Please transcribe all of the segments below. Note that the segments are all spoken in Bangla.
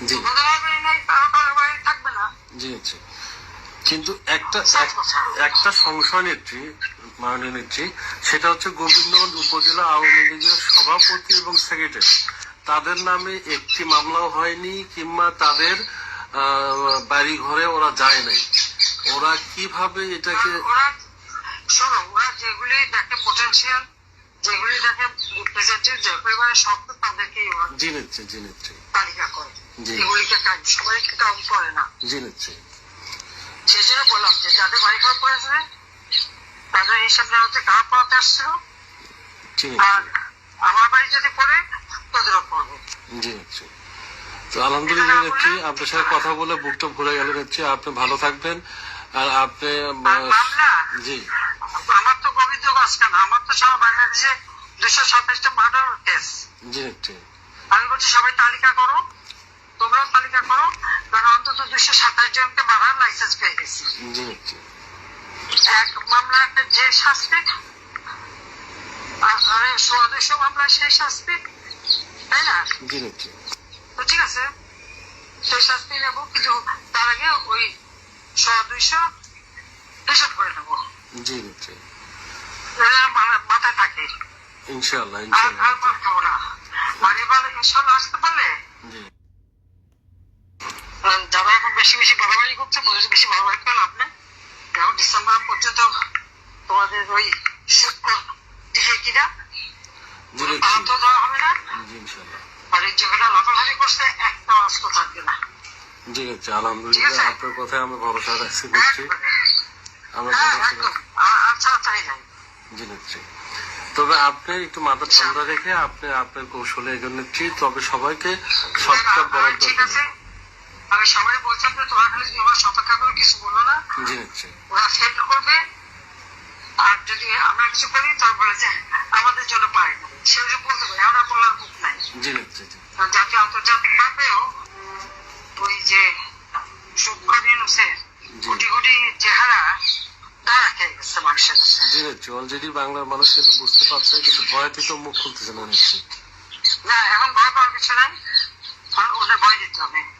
জি। জি জি কিন্তু একটা একটা সংশয় নেত্রী মাননীয় নেত্রী সেটা হচ্ছে গোবিন্দগঞ্জ উপজেলা আওয়ামী লীগের সভাপতি এবং সেক্রেটারি তাদের নামে একটি মামলাও হয়নি কিংবা তাদের বাড়ি ঘরে ওরা যায় নাই। ওরা কীভাবে এটাকে শোনো ওরা যেগুলি দেখে পোটেনশিয়াল যেগুলি দেখে রিপ্রেজেন্টেটিভ যে পরিবারের শক্ত তাদেরকেই ওরা তালিকা করে। এগুলিকে কাজ সবাইকে কাউন্ট করে না। জি নেত্রী সেই জন্য বললাম যে যাদের বাড়ি ঘর পড়েছে তাদের হিসাব নেওয়া হচ্ছে পড়াতে আসছিল। আর আমার বাড়ি যদি পড়ে তোদেরও পড়বে। জি নেত্রী তো আলহামদুলিল্লাহ নেত্রী আপনার সাথে কথা বলে বুকটা ভরে গেল নেত্রী আপনি ভালো থাকবেন। আর আপনি? জি। আমার তো গোবিন্দগঞ্জ কেন? আমার তো সারা বাংলাদেশে দুশো সাতাশটা মার্ডার কেস জি নেত্রী আমি বলছি সবাই তালিকা করো। কারণ দুশো সাতাশ জনকে মারার লাইসেন্স পেয়ে গেছি। এক মামলা যে শাস্তি আর- আরে মামলা সেই শাস্তি তাই না? তো ঠিক আছে সেই শাস্তি নেব কিন্তু তার আগে ওই সোয়া দুইশো হিসাব করে নেব। জি মাথায় থাকে। ইনশাআল্লাহ আর ইনশাআল্লাহ। আর মার খাব না। এবার ইনশাল্লাহ আসতে পারলে জি। আহ, যারা এখন বেশি বেশি বাড়াবাড়ি করছে বেশি বাড়াবাড়ি করে লাভ নেই। এখন ডিসেম্বর পর্যন্ত তোমাদের ওই দিকে কিনা জি দেওয়া হবে না। আর এই যেগুলো লাফালাফি করছে একটা অস্ত্র থাকবে না। জি নেত্রী আলহামদুলিল্লাহ। আপনার কথায় আমরা ভরসা রাখছি নেত্রী আমরা হ্যাঁ নাই। জি নেত্রী তবে আপনি একটু মাথা ঠান্ডা রেখে আপনি আপনার কৌশলে এগোন নেত্রী তবে সবাইকে সবটা বলার ঠিক দরকার আছে নেই। আমি সবাই বলছিলাম যে তোমরা খালি তোমার অপেক্ষা করে কিছু বলো না। ওরা সেট করবে। আর যদি আমরা কিছু করি তার বলে যে আমাদের জন্য পারে না। সেগুলো বলতে পারি আমরা বলার মুখ নাই। আন্তর্জাতিক ভাবেও ওই যে কোটি কোটি চেহারা জি অলরেডি বাংলার মানুষ কিন্তু বুঝতে পারছে কিন্তু ভয় থেকে মুখ খুলতেছে না এখন ভয় পাওয়ার কিছু নাই। ওদের ভয় দিতে হবে।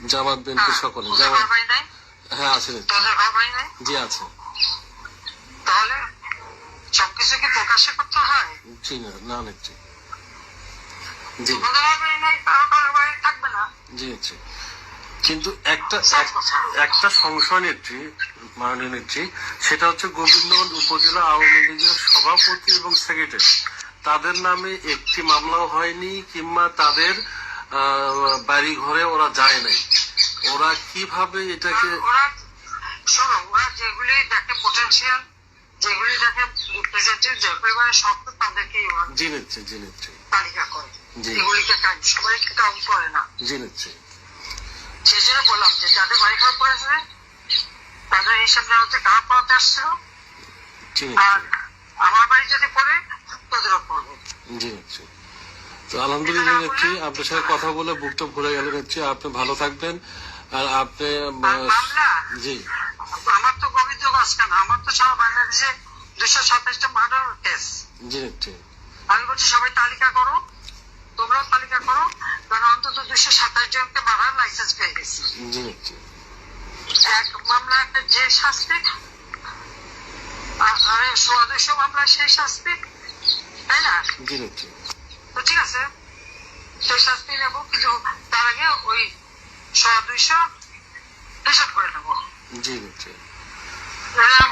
জামাত বিএনপি সকলে জামাত হ্যাঁ আছে। জি আছে। তাহলে সবকিছু কি প্রকাশ্যে করতে হয়? জি না না নেত্রী জি। না। জি নেত্রী কিন্তু একটা একটা সংশয় নেত্রী মাননীয় নেত্রী সেটা হচ্ছে গোবিন্দগঞ্জ উপজেলা আওয়ামী লীগের সভাপতি এবং সেক্রেটারি। তাদের নামে একটি মামলাও হয়নি কিংবা তাদের বাড়ি ঘরে ওরা যায় নাই। ওরা কীভাবে এটাকে শোনো ওরা যেগুলি দেখে পোটেনশিয়াল যেগুলি দেখে রিপ্রেজেন্টেটিভ যে পরিবারের শক্ত তাদেরকেই ওরা জি জি তালিকা করে। এগুলিকে কাজ সবাইকে কাউন্ট করে না। জি সেই জন্য বললাম যে যাদের বাড়ি ঘর পড়েছে তাদের হিসাব নেওয়া হচ্ছে কার পড়াতে আসছিল। আর আমার বাড়ি যদি পড়ে তোদেরও পড়বে। জি নেত্রী তো আলহামদুলিল্লাহ নেত্রী আপনার সাথে কথা বলে বুকটা ভরে গেল নেত্রী আপনি ভালো থাকবেন। আর আপনি? জি। আমার তো গোবিন্দগঞ্জ কেন আমার তো সারা বাংলাদেশে দুশো সাতাশটা মার্ডার কেস জি নেত্রী। আমি বলছি সবাই তালিকা করো। তোমরাও তালিকা করো কারণ অন্তত দুশো সাতাশ জনকে মারার লাইসেন্স পেয়ে গেছি। এক মামলা একটা যে শাস্তি আর- সোয়া দুশো মামলা সেই শাস্তি তাই না? তো ঠিক আছে সেই শাস্তি নেব কিন্তু তার আগে ওই সোয়া দুইশো হিসাব করে নেব। জি মা-